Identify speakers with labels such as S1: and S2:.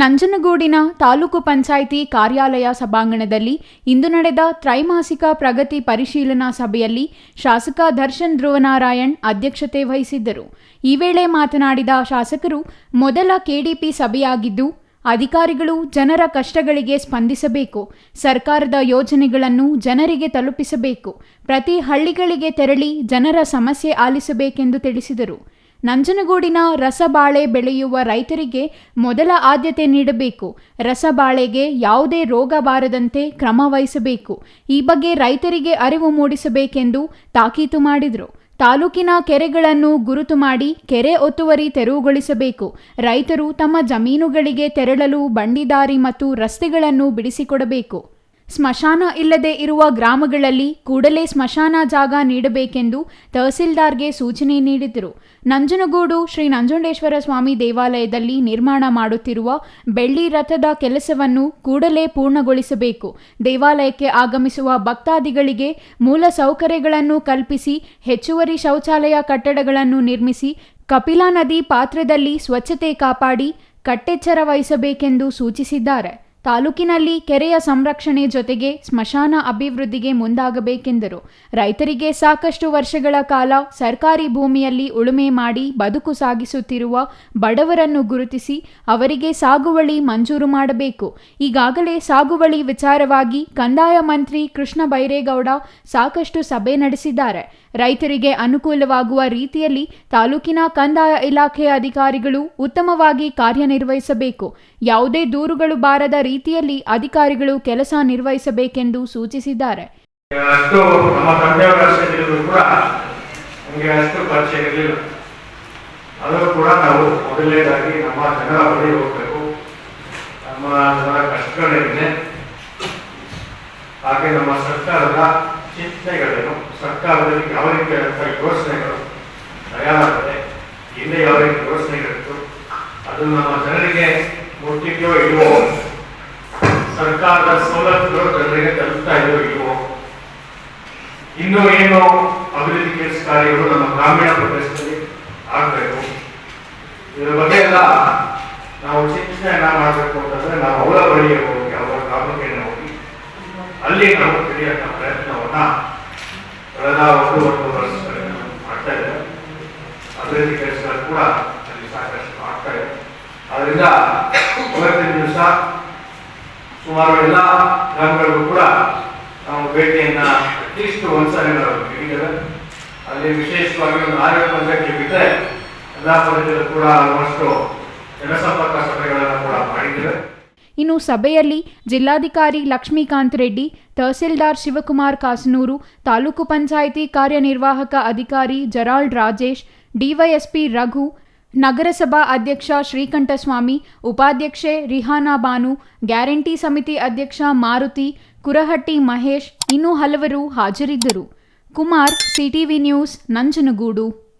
S1: ನಂಜನಗೂಡಿನ ತಾಲೂಕು ಪಂಚಾಯಿತಿ ಕಾರ್ಯಾಲಯ ಸಭಾಂಗಣದಲ್ಲಿ ಇಂದು ನಡೆದ ತ್ರೈಮಾಸಿಕ ಪ್ರಗತಿ ಪರಿಶೀಲನಾ ಸಭೆಯಲ್ಲಿ ಶಾಸಕ ದರ್ಶನ್ ಧ್ರುವನಾರಾಯಣ್ ಅಧ್ಯಕ್ಷತೆ ವಹಿಸಿದ್ದರು. ಈ ವೇಳೆ ಮಾತನಾಡಿದ ಶಾಸಕರು, ಮೊದಲ ಕೆಡಿಪಿ ಸಭೆಯಾಗಿದ್ದು, ಅಧಿಕಾರಿಗಳು ಜನರ ಕಷ್ಟಗಳಿಗೆ ಸ್ಪಂದಿಸಬೇಕು, ಸರ್ಕಾರದ ಯೋಜನೆಗಳನ್ನು ಜನರಿಗೆ ತಲುಪಿಸಬೇಕು, ಪ್ರತಿ ಹಳ್ಳಿಗಳಿಗೆ ತೆರಳಿ ಜನರ ಸಮಸ್ಯೆ ಆಲಿಸಬೇಕೆಂದು ತಿಳಿಸಿದರು. ನಂಜನಗೂಡಿನ ರಸಬಾಳೆ ಬೆಳೆಯುವ ರೈತರಿಗೆ ಮೊದಲ ಆದ್ಯತೆ ನೀಡಬೇಕು. ರಸಬಾಳೆಗೆ ಯಾವುದೇ ರೋಗ ಬಾರದಂತೆ ಕ್ರಮ ವಹಿಸಬೇಕು. ಈ ಬಗ್ಗೆ ರೈತರಿಗೆ ಅರಿವು ಮೂಡಿಸಬೇಕೆಂದು ತಾಕೀತು ಮಾಡಿದರು. ತಾಲೂಕಿನ ಕೆರೆಗಳನ್ನು ಗುರುತು ಮಾಡಿ ಕೆರೆ ಒತ್ತುವರಿ ತೆರವುಗೊಳಿಸಬೇಕು. ರೈತರು ತಮ್ಮ ಜಮೀನುಗಳಿಗೆ ತೆರಳಲು ಬಂಡಿದಾರಿ ಮತ್ತು ರಸ್ತೆಗಳನ್ನು ಬಿಡಿಸಿಕೊಡಬೇಕು. ಸ್ಮಶಾನ ಇಲ್ಲದೆ ಇರುವ ಗ್ರಾಮಗಳಲ್ಲಿ ಕೂಡಲೇ ಸ್ಮಶಾನ ಜಾಗ ನೀಡಬೇಕೆಂದು ತಹಸೀಲ್ದಾರ್ಗೆ ಸೂಚನೆ ನೀಡಿದರು ನಂಜನಗೂಡು ಶ್ರೀ ನಂಜುಂಡೇಶ್ವರ ಸ್ವಾಮಿ ದೇವಾಲಯದಲ್ಲಿ ನಿರ್ಮಾಣ ಮಾಡುತ್ತಿರುವ ಬೆಳ್ಳಿ ರಥದ ಕೆಲಸವನ್ನು ಕೂಡಲೇ ಪೂರ್ಣಗೊಳಿಸಬೇಕು. ದೇವಾಲಯಕ್ಕೆ ಆಗಮಿಸುವ ಭಕ್ತಾದಿಗಳಿಗೆ ಮೂಲ ಸೌಕರ್ಯಗಳನ್ನು ಕಲ್ಪಿಸಿ, ಹೆಚ್ಚುವರಿ ಶೌಚಾಲಯ ಕಟ್ಟಡಗಳನ್ನು ನಿರ್ಮಿಸಿ, ಕಪಿಲಾ ನದಿ ಪಾತ್ರದಲ್ಲಿ ಸ್ವಚ್ಛತೆ ಕಾಪಾಡಿ ಕಟ್ಟೆಚ್ಚರ ವಹಿಸಬೇಕೆಂದು ಸೂಚಿಸಿದ್ದಾರೆ. ತಾಲೂಕಿನಲ್ಲಿ ಕೆರೆಯ ಸಂರಕ್ಷಣೆ ಜೊತೆಗೆ ಸ್ಮಶಾನ ಅಭಿವೃದ್ಧಿಗೆ ಮುಂದಾಗಬೇಕೆಂದರು. ರೈತರಿಗೆ ಸಾಕಷ್ಟು ವರ್ಷಗಳ ಕಾಲ ಸರ್ಕಾರಿ ಭೂಮಿಯಲ್ಲಿ ಉಳುಮೆ ಮಾಡಿ ಬದುಕು ಸಾಗಿಸುತ್ತಿರುವ ಬಡವರನ್ನು ಗುರುತಿಸಿ ಅವರಿಗೆ ಸಾಗುವಳಿ ಮಂಜೂರು ಮಾಡಬೇಕು. ಈಗಾಗಲೇ ಸಾಗುವಳಿ ವಿಚಾರವಾಗಿ ಕಂದಾಯ ಮಂತ್ರಿ ಕೃಷ್ಣ ಬೈರೇಗೌಡ ಸಾಕಷ್ಟು ಸಭೆ ನಡೆಸಿದ್ದಾರೆ. ರೈತರಿಗೆ ಅನುಕೂಲವಾಗುವ ರೀತಿಯಲ್ಲಿ ತಾಲೂಕಿನ ಕಂದಾಯ ಇಲಾಖೆಯ ಅಧಿಕಾರಿಗಳು ಉತ್ತಮವಾಗಿ ಕಾರ್ಯನಿರ್ವಹಿಸಬೇಕು. ಯಾವುದೇ ದೂರುಗಳು ಬಾರದ ರೀತಿಯಲ್ಲಿ ಅಧಿಕಾರಿಗಳು ಕೆಲಸ ನಿರ್ವಹಿಸಬೇಕೆಂದು ಸೂಚಿಸಿದ್ದಾರೆ.
S2: ಕೂಡ ನಾವು ಮೊದಲನೇದಾಗಿ ನಮ್ಮ ಜನರ ಬಳಿ ಹೋಗಬೇಕು. ನಮ್ಮ ಜನರ ಹಾಗೆ ನಮ್ಮ ಸರ್ಕಾರದ ಚಿಂತನೆಗಳೇನು ಸರ್ಕಾರದಲ್ಲಿ ಯಾವ ರೀತಿಯಾದಂಥ ಯೋಚನೆಗಳು ತಯಾರಾದರೆ ಹಿಂದೆ ಯಾವ ರೀತಿ ಯೋಚನೆಗಳಿತ್ತು ಅದು ನಮ್ಮ ಜನರಿಗೆ ಮುಟ್ಟಿದೆಯೋ ಇಲ್ವೋ, ಸರ್ಕಾರದ ಸೌಲಭ್ಯಗಳು ಜನರಿಗೆ ತಲುಪ್ತಾ ಇದೆಯೋ ಇಲ್ವೋ, ಇನ್ನೂ ಏನು ಅಭಿವೃದ್ಧಿ ಕೆಲಸ ಕಾರ್ಯಗಳು ನಮ್ಮ ಗ್ರಾಮೀಣ ಪ್ರದೇಶದಲ್ಲಿ ಆಗಬೇಕು ಇದರ ಬಗ್ಗೆ ಎಲ್ಲ ನಾವು ಚಿಂತನೆಯನ್ನ ಮಾಡಬೇಕು ಅಂತಂದ್ರೆ ನಾವು ಅವರ ಬಳಿಗೆ ಹೋಗಿ, ಅವರ ಗ್ರಾಮಕ್ಕೆ ಹೋಗಿ, ಅಲ್ಲಿ ನಾವು ತಿಳಿಯಂತ ಪ್ರಯತ್ನವನ್ನ ಕಳೆದ ಒಂದು ಒಂದು ವರ್ಷ ಮಾಡ್ತಾ ಇದ್ದೇವೆ. ಅಭಿವೃದ್ಧಿ ಕೆಲಸಗಳು ಕೂಡ ಅಲ್ಲಿ ಸಾಕಷ್ಟು ಆಗ್ತಾ ಇದೆ ಅದರಿಂದ ಇವತ್ತಿನ ದಿವಸ ಸುಮಾರು ಎಲ್ಲ ಗ್ರಾಮಗಳಿಗೂ ಕೂಡ ನಾವು ಭೇಟಿಯನ್ನ ಅಟ್ಲೀಸ್ಟ್ ಒಂದ್ಸರಿ ನಾವು ನೀಡಿದ್ದೇವೆ. ಅಲ್ಲಿ ವಿಶೇಷವಾಗಿ ಒಂದು ಆರೋಗ್ಯ ಪಂಚಾಯತ್ಗೆ ಬಿಟ್ಟರೆ ಎಲ್ಲ ಪಂಚಾಯತ್ ಕೂಡ ಆಲ್ಮೋಸ್ಟ್ ಜನಸಂಪರ್ಕ
S1: ಇನ್ನು ಸಭೆಯಲ್ಲಿ ಜಿಲ್ಲಾಧಿಕಾರಿ ಲಕ್ಷ್ಮೀಕಾಂತ್ ರೆಡ್ಡಿ, ತಹಸೀಲ್ದಾರ್ ಶಿವಕುಮಾರ್ ಕಾಸನೂರು, ತಾಲೂಕು ಪಂಚಾಯಿತಿ ಕಾರ್ಯನಿರ್ವಾಹಕ ಅಧಿಕಾರಿ ಜರಾಲ್ಡ್ ರಾಜೇಶ್, ಡಿವೈಎಸ್ಪಿ ರಘು, ನಗರಸಭಾ ಅಧ್ಯಕ್ಷ ಶ್ರೀಕಂಠಸ್ವಾಮಿ, ಉಪಾಧ್ಯಕ್ಷೆ ರಿಹಾನಾ ಬಾನು, ಗ್ಯಾರಂಟಿ ಸಮಿತಿ ಅಧ್ಯಕ್ಷ ಮಾರುತಿ, ಕುರಹಟ್ಟಿ ಮಹೇಶ್ ಇನ್ನೂ ಹಲವರು ಹಾಜರಿದ್ದರು. Kumar, CTV news, Nanjangud.